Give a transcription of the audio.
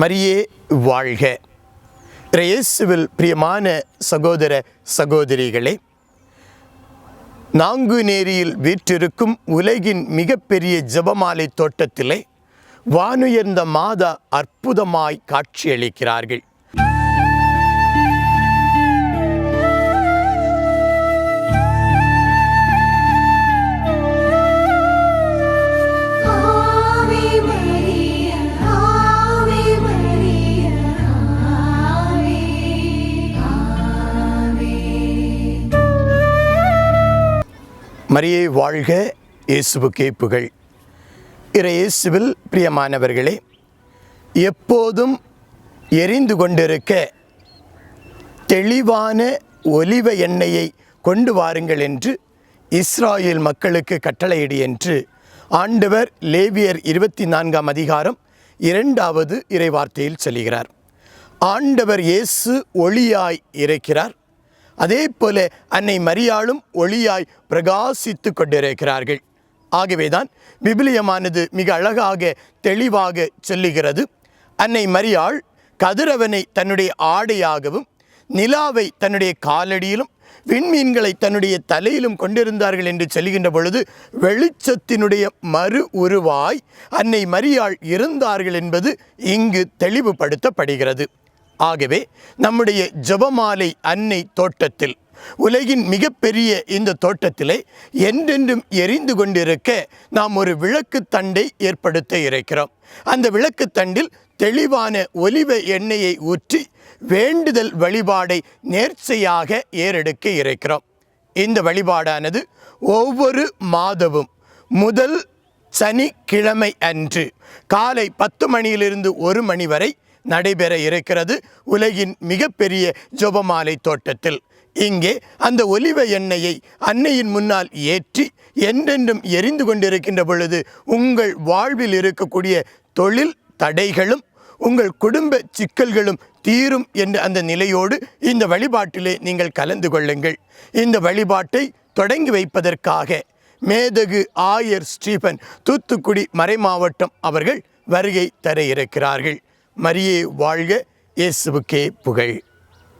மரியே வாழ்க. ரயேசுவில் பிரியமான சகோதர சகோதரிகளே நாங்குநேரியில் வீற்றிருக்கும் உலகின் மிகப்பெரிய ஜெபமாலை தோட்டத்திலே வானுயர்ந்த மாதா அற்புதமாய் காட்சியளிக்கிறார்கள். மரியை வாழ்க இயேசுவுக்கே புகழ் இற இயேசுவில் பிரியமானவர்களே எப்போதும் எரிந்து கொண்டிருக்க தெளிவான ஒலிவ எண்ணெயை கொண்டு வாருங்கள் என்று இஸ்ராயேல் மக்களுக்கு கட்டளையிடு என்று ஆண்டவர் லேவியர் இருபத்தி நான்காம் அதிகாரம் இரண்டாவது இறைவார்த்தையில் சொல்கிறார். ஆண்டவர் இயேசு ஒளியாய் இருக்கிறார். அதே போல அன்னை மரியாளும் ஒளியாய் பிரகாசித்து கொண்டிருக்கிறார்கள் ஆகவேதான் விபிலியமானது மிக அழகாக தெளிவாக சொல்லுகிறது. அன்னை மரியாள் கதிரவனை தன்னுடைய ஆடையாகவும் நிலாவை தன்னுடைய காலடியிலும் விண்மீன்களை தன்னுடைய தலையிலும் கொண்டிருந்தார்கள் என்று சொல்லுகின்ற பொழுது வெளிச்சத்தினுடைய மறு உருவாய் அன்னை மரியாள் இருந்தார்கள் என்பது இங்கு தெளிவுபடுத்தப்படுகிறது. ஆகவே நம்முடைய ஜெபமாலை அன்னை தோட்டத்தில் உலகின் மிகப்பெரிய இந்த தோட்டத்திலே என்றென்றும் எரிந்து கொண்டிருக்க நாம் ஒரு விளக்கு தண்டை ஏற்படுத்த இருக்கிறோம். அந்த விளக்கு தண்டில் தெளிவான ஒலிவ எண்ணெயை ஊற்றி வேண்டுதல் வழிபாடை நேர்ச்சையாக ஏறெடுக்க இருக்கிறோம். இந்த வழிபாடானது ஒவ்வொரு மாதமும் முதல் சனிக்கிழமை அன்று காலை பத்து மணியிலிருந்து ஒரு மணி வரை நடைபெற இருக்கிறது உலகின் மிகப்பெரிய ஜொபமாலை தோட்டத்தில். இங்கே அந்த ஒலிவ எண்ணெயை அன்னையின் முன்னால் ஏற்றி என்றென்றும் எரிந்து கொண்டிருக்கின்ற பொழுது உங்கள் வாழ்வில் இருக்கக்கூடிய தொழில் தடைகளும் உங்கள் குடும்ப சிக்கல்களும் தீரும் என்ற அந்த நிலையோடு இந்த வழிபாட்டிலே நீங்கள் கலந்து கொள்ளுங்கள். இந்த வழிபாட்டை தொடங்கி வைப்பதற்காக மேதகு ஆயர் ஸ்டீபன் தூத்துக்குடி மறைமாவட்டம் அவர்கள் வருகை தர இருக்கிறார்கள். மரியே வாழ்க இயேசுவுக்கே புகழ்.